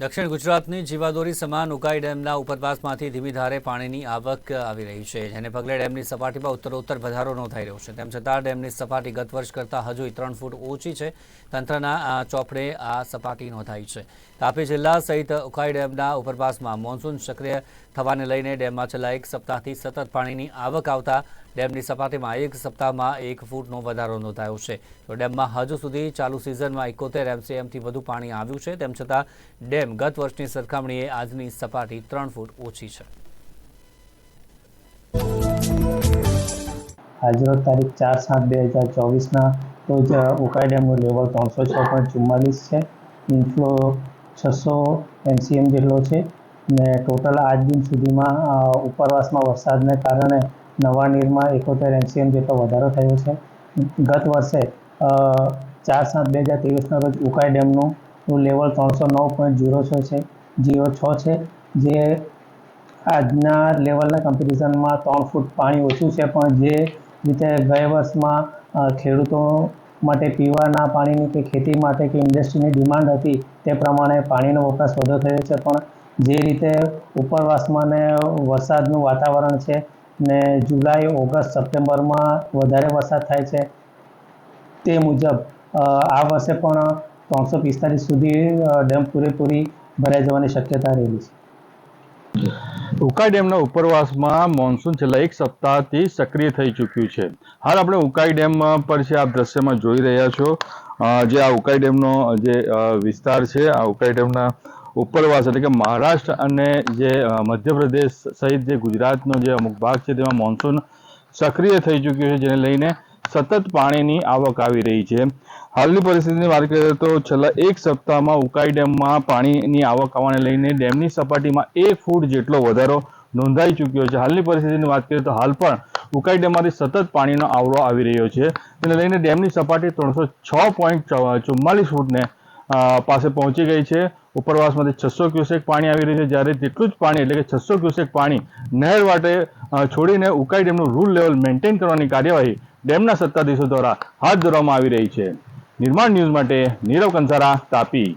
દક્ષિણ ગુજરાતની જીવાદોરી સમાન ઉકાઈ ડેમના ઉપરવાસમાંથી ધીમી ધારે પાણીની આવક આવી રહી છે. જેને પગલે ડેમની સપાટીમાં ઉત્તરોત્તર વધારો નોંધાઈ રહ્યો છે. તેમ છતાં ડેમની સપાટી ગત વર્ષ કરતાં હજુ ત્રણ ફૂટ ઓછી છે. તંત્રના આ ચોપડે આ સપાટી નોંધાઈ છે. તાપી જિલ્લા સહિત ઉકાઈ ડેમના ઉપરવાસમાં મોન્સૂન સક્રિય થવાને લઈને ડેમમાં છેલ્લા એક સપ્તાહથી સતત પાણીની આવક આવતા ડેમની સપાટીમાં એક સપ્તાહમાં એક ફૂટનો વધારો નોંધાયો છે. તો ડેમમાં હજુ સુધી ચાલુ સિઝનમાં એકોતેર એમસીએમથી વધુ પાણી આવ્યું છે. તેમ છતાં ડેમ ગત વર્ષની સરખામણીએ આજની સપાટી ત્રણ ફૂટ ઓછી છે. આજરોજ તારીખ ચાર સાત બે હજાર ચોવીસના રોજ ઉકાઈ ડેમનું લેવલ ત્રણસો છ પોઈન્ટ ચુમ્માલીસ છે. ઇન્ફ્લો છસો એમસીએમ જેટલો છે. ને ટોટલ આજ દિન સુધીમાં ઉપરવાસમાં વરસાદને કારણે નવા નીરમાં એકોતેર એમસીએમ જેટલો વધારો થયો છે. ગત વર્ષે ચાર સાત બે હજાર ત્રેવીસના રોજ ઉકાઈ ડેમનું લેવલ ત્રણસો નવ પોઈન્ટ ઝીરો છ છે, જીરો છ છે, જે આજના લેવલના કમ્પિટિશનમાં ત્રણ ફૂટ પાણી ઓછું છે, પણ જે રીતે ગયા વર્ષમાં ખેડૂતો માટે પીવાના પાણીની કે ખેતી માટે કે ઇન્ડસ્ટ્રીની ડિમાન્ડ હતી તે પ્રમાણે પાણીનો વપરાશ વધુ થયો છે, પણ જે રીતે ઉપરવાસમાં ને વરસાદનું વાતાવરણ છે ને જુલાઈ, ઓગસ્ટ, સપ્ટેમ્બરમાં વધારે વરસાદ થાય છે, તે મુજબ આ વર્ષે પણ ત્રણસો પિસ્તાલીસ સુધી ડેમ પૂરેપૂરી ભરાઈ જવાની શક્યતા રહેલી છે. ઉકાઈ ડેમના ઉપરવાસમાં મોન્સૂન છેલ્લા એક સપ્તાહથી સક્રિય થઈ ચૂક્યું છે. હાલ આપણે ઉકાઈ ડેમ પર છે, આપ દ્રશ્યમાં જોઈ રહ્યા છો. જે આ ઉકાઈ ડેમનો જે વિસ્તાર છે, આ ઉકાઈ ડેમના ઉપરવાસ એટલે કે મહારાષ્ટ્ર અને જે મધ્યપ્રદેશ સહિત જે ગુજરાતનો જે અમુક ભાગ છે તેમાં મોન્સૂન સક્રિય થઈ ચૂક્યું છે, જેને લઈને સતત પાણીની આવક આવી રહી છે. હાલની પરિસ્થિતિની વાત કરીએ તો છેલ્લા એક સપ્તાહમાં ઉકાઈ ડેમમાં પાણીની આવક આવવાને લઈને ડેમની સપાટીમાં એક ફૂટ જેટલો વધારો નોંધાઈ ચૂક્યો છે. હાલની પરિસ્થિતિની વાત કરીએ તો હાલ પણ ઉકાઈ ડેમમાંથી સતત પાણીનો આવરો આવી રહ્યો છે. તેને લઈને ડેમની સપાટી ત્રણસો છ પોઈન્ટ ચુમ્માલીસ ફૂટને પાસે પહોંચી ગઈ છે. ઉપરવાસમાંથી છસો ક્યુસેક પાણી આવી રહ્યું છે. જ્યારે તેટલું જ પાણી, એટલે કે છસો ક્યુસેક પાણી નહેર વાટે છોડીને ઉકાઈ ડેમનું રૂલ લેવલ મેન્ટેન કરવાની કાર્યવાહી ડેમના સત્તાધીશો દ્વારા હાથ ધરવામાં આવી રહી છે. નિર્માણ ન્યૂઝ માટે નીરવ કંસારા, તાપી.